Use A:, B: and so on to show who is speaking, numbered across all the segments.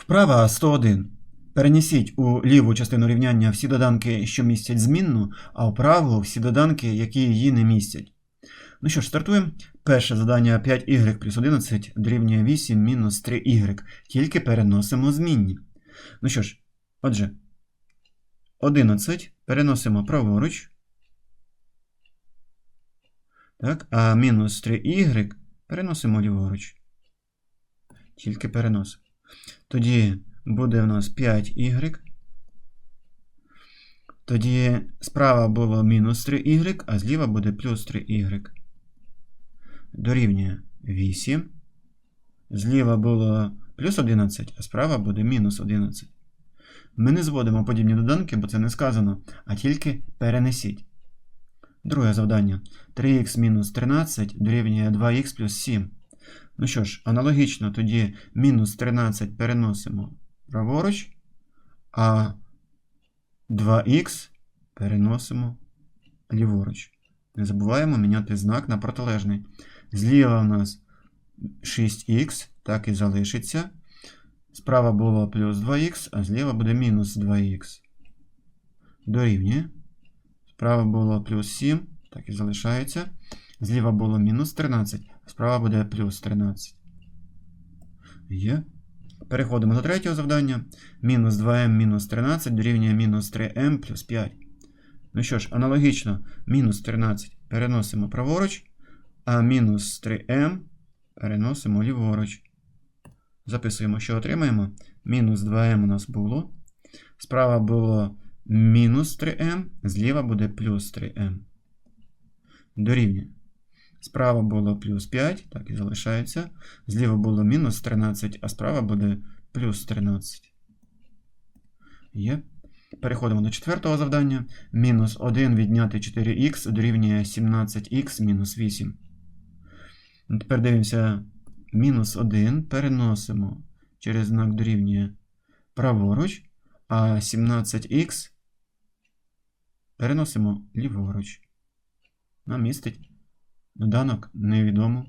A: Вправа 101. Перенесіть у ліву частину рівняння всі доданки, що містять змінну, а в праву всі доданки, які її не містять. Ну що ж, стартуємо. Перше завдання 5y плюс 11 дорівнює 8 мінус 3y. Тільки переносимо змінні. Ну що ж, отже, 11 переносимо праворуч. Так, а мінус 3y переносимо ліворуч. Тільки переносимо. Тоді буде в нас 5y. Тоді справа було мінус 3y, а зліва буде плюс 3y. Дорівнює 8. Зліва було плюс 11, а справа буде мінус 11. Ми не зводимо подібні доданки, бо це не сказано, а тільки перенесіть. Друге завдання. 3х мінус 13 дорівнює 2х плюс 7. Ну що ж, аналогічно тоді мінус 13 переносимо праворуч, а 2х переносимо ліворуч. Не забуваємо міняти знак на протилежний. Зліва в нас 6х, так і залишиться. Справа було плюс 2х, а зліва буде мінус 2х. Дорівнює. Справа було плюс 7, так і залишається. Зліва було мінус 13, справа буде плюс 13. Є. Переходимо до третього завдання. Мінус 2m мінус 13 дорівнює мінус 3m плюс 5. Ну що ж, аналогічно, мінус 13 переносимо праворуч, а мінус 3m переносимо ліворуч. Записуємо, що отримаємо. Мінус 2m у нас було. Справа було мінус 3m, зліва буде плюс 3m. Дорівнює. Справа було плюс 5, так і залишається. Зліва було мінус 13, а справа буде плюс 13. Є. Переходимо до четвертого завдання. Мінус 1 відняти 4х дорівнює 17х мінус 8. Ну, Тепер дивимося. Мінус 1 переносимо через знак дорівнює праворуч, а 17х переносимо ліворуч. Нам містить доданок невідому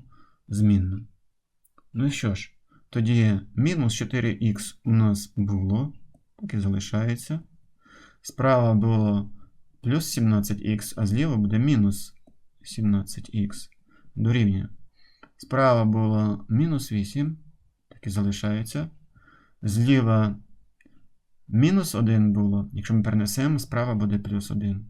A: змінну. Ну і що ж, тоді мінус 4х у нас було, і залишається. Справа було плюс 17х, а зліва буде мінус 17х. Дорівнює. Справа було мінус 8, так і залишається. Зліва мінус 1 було. Якщо ми перенесемо, справа буде плюс 1. Є.